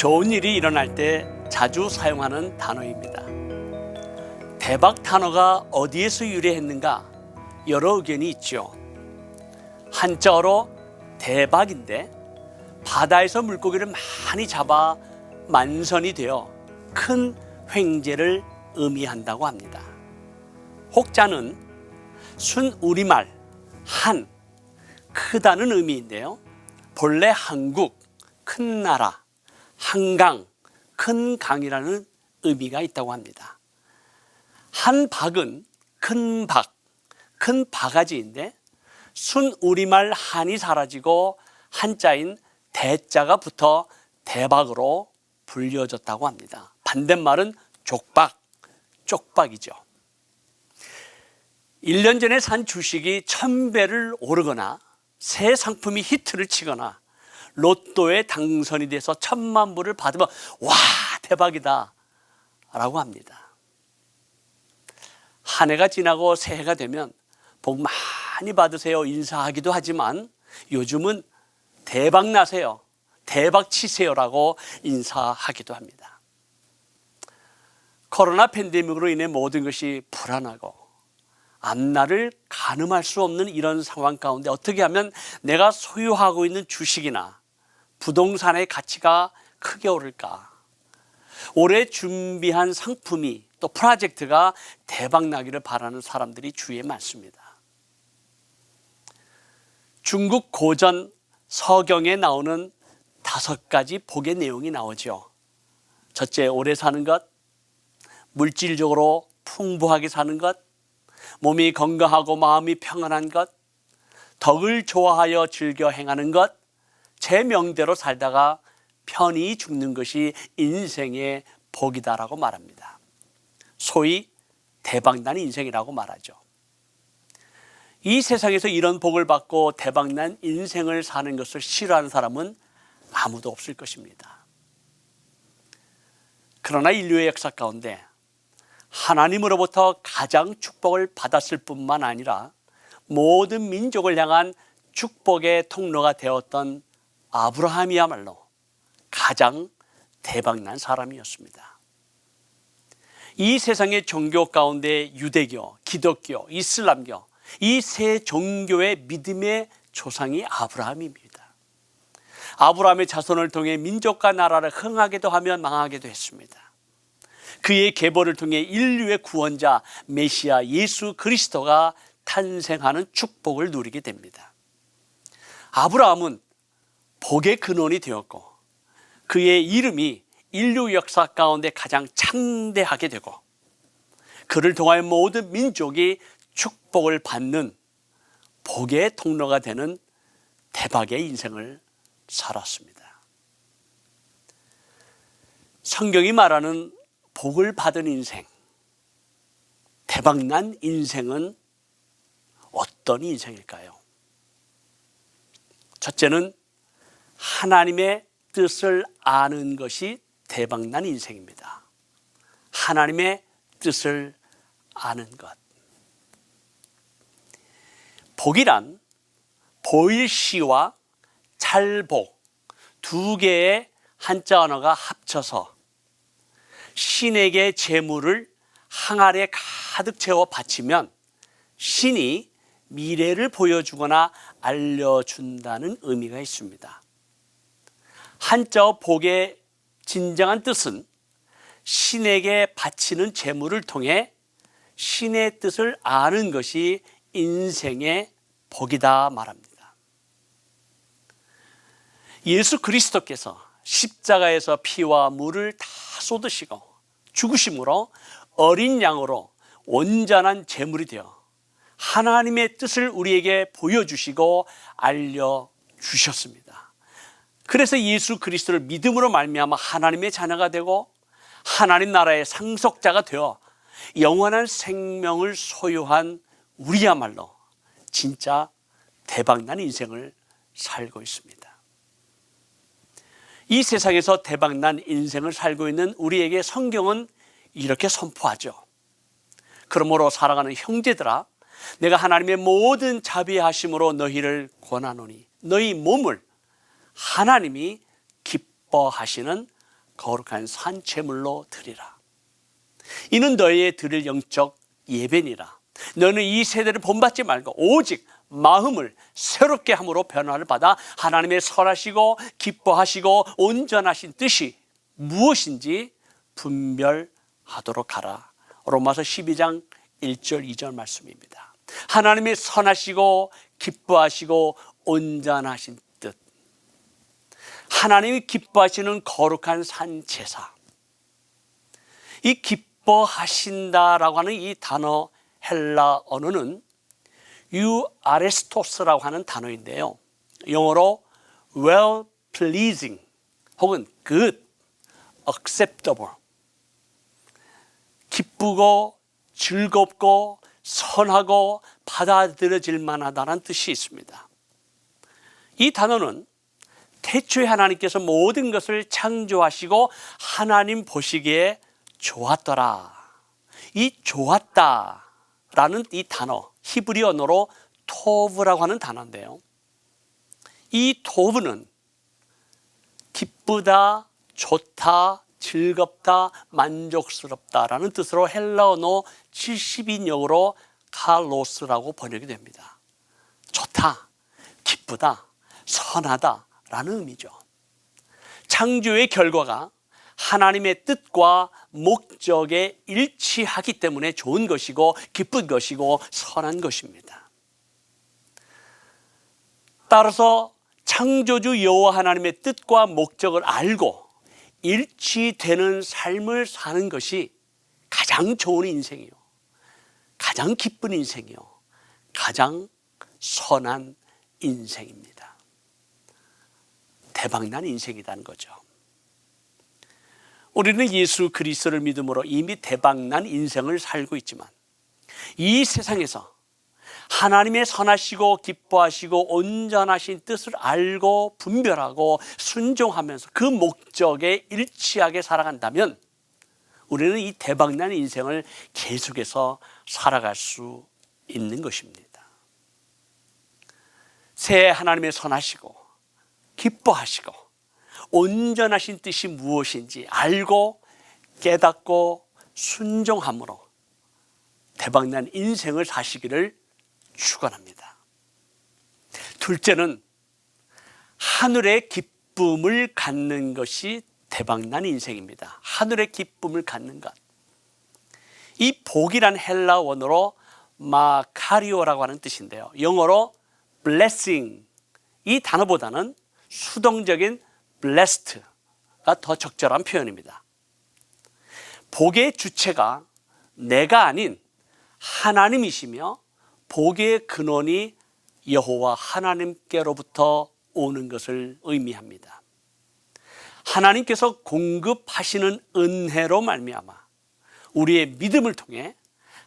좋은 일이 일어날 때 자주 사용하는 단어입니다. 대박 단어가 어디에서 유래했는가? 여러 의견이 있죠. 한자어로 대박인데 바다에서 물고기를 많이 잡아 만선이 되어 큰 횡재를 의미한다고 합니다. 혹자는 순 우리말 한 크다는 의미인데요. 본래 한국 큰 나라 한강 큰 강이라는 의미가 있다고 합니다. 한 박은 큰 박, 큰 바가지인데 순 우리말 한이 사라지고 한자인 대자가 붙어 대박으로 불려졌다고 합니다. 반대말은 족박, 쪽박이죠. 1년 전에 산 주식이 천배를 오르거나 새 상품이 히트를 치거나 로또에 당선이 돼서 천만 불을 받으면 와 대박이다 라고 합니다. 한 해가 지나고 새해가 되면 복 많이 받으세요 인사하기도 하지만 요즘은 대박 나세요 대박 치세요라고 인사하기도 합니다. 코로나 팬데믹으로 인해 모든 것이 불안하고 앞날을 가늠할 수 없는 이런 상황 가운데 어떻게 하면 내가 소유하고 있는 주식이나 부동산의 가치가 크게 오를까? 올해 준비한 상품이 또 프로젝트가 대박 나기를 바라는 사람들이 주위에 많습니다. 중국 고전 서경에 나오는 다섯 가지 복의 내용이 나오죠. 첫째, 오래 사는 것, 물질적으로 풍부하게 사는 것, 몸이 건강하고 마음이 평안한 것, 덕을 좋아하여 즐겨 행하는 것, 제 명대로 살다가 편히 죽는 것이 인생의 복이다라고 말합니다. 소위 대박난 인생이라고 말하죠. 이 세상에서 이런 복을 받고 대박난 인생을 사는 것을 싫어하는 사람은 아무도 없을 것입니다. 그러나 인류의 역사 가운데 하나님으로부터 가장 축복을 받았을 뿐만 아니라 모든 민족을 향한 축복의 통로가 되었던 아브라함이야말로 가장 대박난 사람이었습니다. 이 세상의 종교 가운데 유대교, 기독교, 이슬람교 이 세 종교의 믿음의 조상이 아브라함입니다. 아브라함의 자손을 통해 민족과 나라를 흥하게도 하며 망하게도 했습니다. 그의 계보를 통해 인류의 구원자 메시아 예수 그리스도가 탄생하는 축복을 누리게 됩니다. 아브라함은 복의 근원이 되었고 그의 이름이 인류 역사 가운데 가장 창대하게 되고 그를 통하여 모든 민족이 축복을 받는 복의 통로가 되는 대박의 인생을 살았습니다. 성경이 말하는 복을 받은 인생, 대박난 인생은 어떤 인생일까요? 첫째는 하나님의 뜻을 아는 것이 대박난 인생입니다. 하나님의 뜻을 아는 것. 복이란 보일시와 찰복 두 개의 한자 언어가 합쳐서 신에게 재물을 항아리에 가득 채워 바치면 신이 미래를 보여주거나 알려준다는 의미가 있습니다. 한자어 복의 진정한 뜻은 신에게 바치는 재물을 통해 신의 뜻을 아는 것이 인생의 복이다 말합니다. 예수 그리스도께서 십자가에서 피와 물을 다 쏟으시고 죽으심으로 어린 양으로 온전한 제물이 되어 하나님의 뜻을 우리에게 보여주시고 알려주셨습니다. 그래서 예수 그리스도를 믿음으로 말미암아 하나님의 자녀가 되고 하나님 나라의 상속자가 되어 영원한 생명을 소유한 우리야말로 진짜 대박난 인생을 살고 있습니다. 이 세상에서 대박난 인생을 살고 있는 우리에게 성경은 이렇게 선포하죠. 그러므로 살아가는 형제들아, 내가 하나님의 모든 자비하심으로 너희를 권하노니 너희 몸을 하나님이 기뻐하시는 거룩한 산채물로 드리라. 이는 너희의 드릴 영적 예배니라. 너는 이 세대를 본받지 말고 오직 마음을 새롭게 함으로 변화를 받아 하나님의 선하시고 기뻐하시고 온전하신 뜻이 무엇인지 분별하도록 하라. 로마서 12장 1절 2절 말씀입니다. 하나님의 선하시고 기뻐하시고 온전하신 뜻. 하나님이 기뻐하시는 거룩한 산 제사. 이 기뻐하신다라고 하는 이 단어 헬라 언어는 유아레스토스라고 하는 단어인데요. 영어로 well pleasing 혹은 good, acceptable 기쁘고 즐겁고 선하고 받아들여질 만하다는 뜻이 있습니다. 이 단어는 태초에 하나님께서 모든 것을 창조하시고 하나님 보시기에 좋았더라. 이 좋았다 라는 이 단어 히브리 언어로 토브라고 하는 단어인데요. 이 토브는 기쁘다, 좋다, 즐겁다, 만족스럽다 라는 뜻으로 헬라 언어 70인역으로 칼로스라고 번역이 됩니다. 좋다, 기쁘다, 선하다 라는 의미죠. 창조의 결과가 하나님의 뜻과 목적에 일치하기 때문에 좋은 것이고 기쁜 것이고 선한 것입니다. 따라서 창조주 여호와 하나님의 뜻과 목적을 알고 일치되는 삶을 사는 것이 가장 좋은 인생이요. 가장 기쁜 인생이요. 가장 선한 인생입니다. 대박난 인생이라는 거죠. 우리는 예수 그리스도를 믿음으로 이미 대박난 인생을 살고 있지만 이 세상에서 하나님의 선하시고 기뻐하시고 온전하신 뜻을 알고 분별하고 순종하면서 그 목적에 일치하게 살아간다면 우리는 이 대박난 인생을 계속해서 살아갈 수 있는 것입니다. 새 하나님의 선하시고 기뻐하시고 온전하신 뜻이 무엇인지 알고 깨닫고 순종함으로 대박난 인생을 사시기를 축원합니다. 둘째는 하늘의 기쁨을 갖는 것이 대박난 인생입니다. 하늘의 기쁨을 갖는 것. 이 복이란 헬라 원어로 마카리오라고 하는 뜻인데요. 영어로 blessing 이 단어보다는 수동적인 blessed가 더 적절한 표현입니다. 복의 주체가 내가 아닌 하나님이시며 복의 근원이 여호와 하나님께로부터 오는 것을 의미합니다. 하나님께서 공급하시는 은혜로 말미암아 우리의 믿음을 통해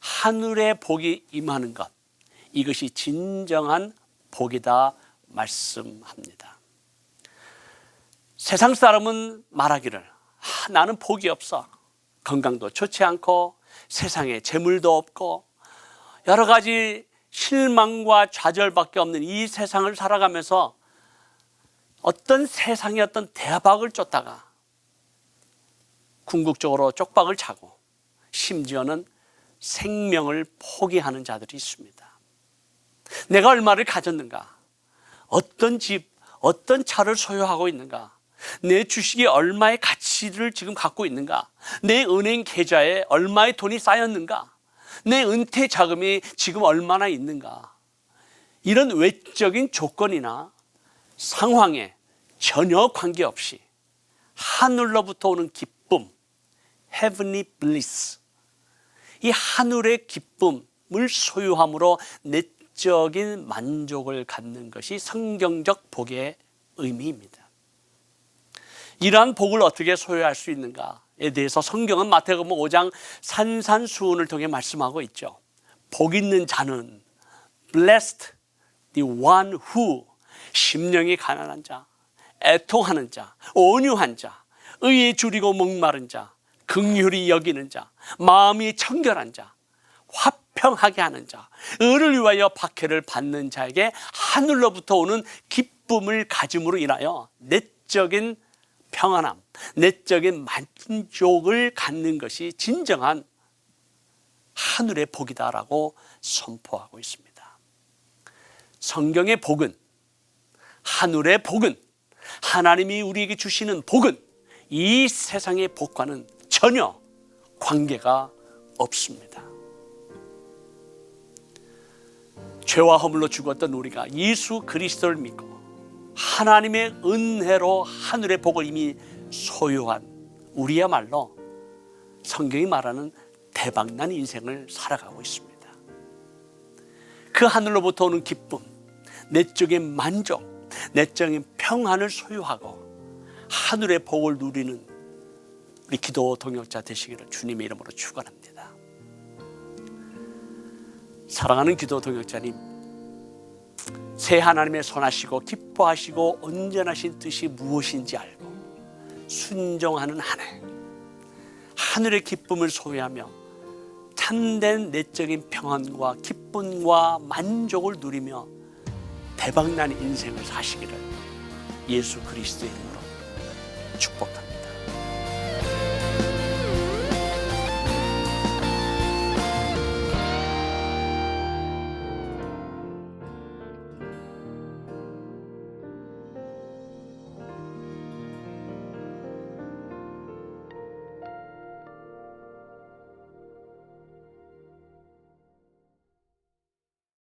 하늘의 복이 임하는 것 이것이 진정한 복이다 말씀합니다. 세상 사람은 말하기를 아, 나는 복이 없어. 건강도 좋지 않고 세상에 재물도 없고 여러 가지 실망과 좌절밖에 없는 이 세상을 살아가면서 어떤 세상의 어떤 대박을 쫓다가 궁극적으로 쪽박을 차고 심지어는 생명을 포기하는 자들이 있습니다. 내가 얼마를 가졌는가? 어떤 집, 어떤 차를 소유하고 있는가? 내 주식이 얼마의 가치를 지금 갖고 있는가? 내 은행 계좌에 얼마의 돈이 쌓였는가? 내 은퇴 자금이 지금 얼마나 있는가? 이런 외적인 조건이나 상황에 전혀 관계없이 하늘로부터 오는 기쁨, heavenly bliss. 이 하늘의 기쁨을 소유함으로 내적인 만족을 갖는 것이 성경적 복의 의미입니다. 이러한 복을 어떻게 소유할 수 있는가에 대해서 성경은 마태복음 5장 산산수훈을 통해 말씀하고 있죠. 복 있는 자는 blessed the one who 심령이 가난한 자, 애통하는 자, 온유한 자, 의에 줄이고 목마른 자, 긍휼히 여기는 자, 마음이 청결한 자, 화평하게 하는 자, 의를 위하여 박해를 받는 자에게 하늘로부터 오는 기쁨을 가짐으로 인하여 내적인 평안함, 내적인 만족을 갖는 것이 진정한 하늘의 복이다라고 선포하고 있습니다. 성경의 복은 하늘의 복은 하나님이 우리에게 주시는 복은 이 세상의 복과는 전혀 관계가 없습니다. 죄와 허물로 죽었던 우리가 예수 그리스도를 믿고 하나님의 은혜로 하늘의 복을 이미 소유한 우리야말로 성경이 말하는 대박난 인생을 살아가고 있습니다. 그 하늘로부터 오는 기쁨, 내적인 만족, 내적인 평안을 소유하고 하늘의 복을 누리는 우리 기도 동역자 되시기를 주님의 이름으로 축원합니다. 사랑하는 기도 동역자님, 새 하나님의 선하시고 기뻐하시고 온전하신 뜻이 무엇인지 알고 순종하는 한 해, 하늘의 기쁨을 소유하며 참된 내적인 평안과 기쁨과 만족을 누리며 대박난 인생을 사시기를 예수 그리스도의 이름으로 축복합니다.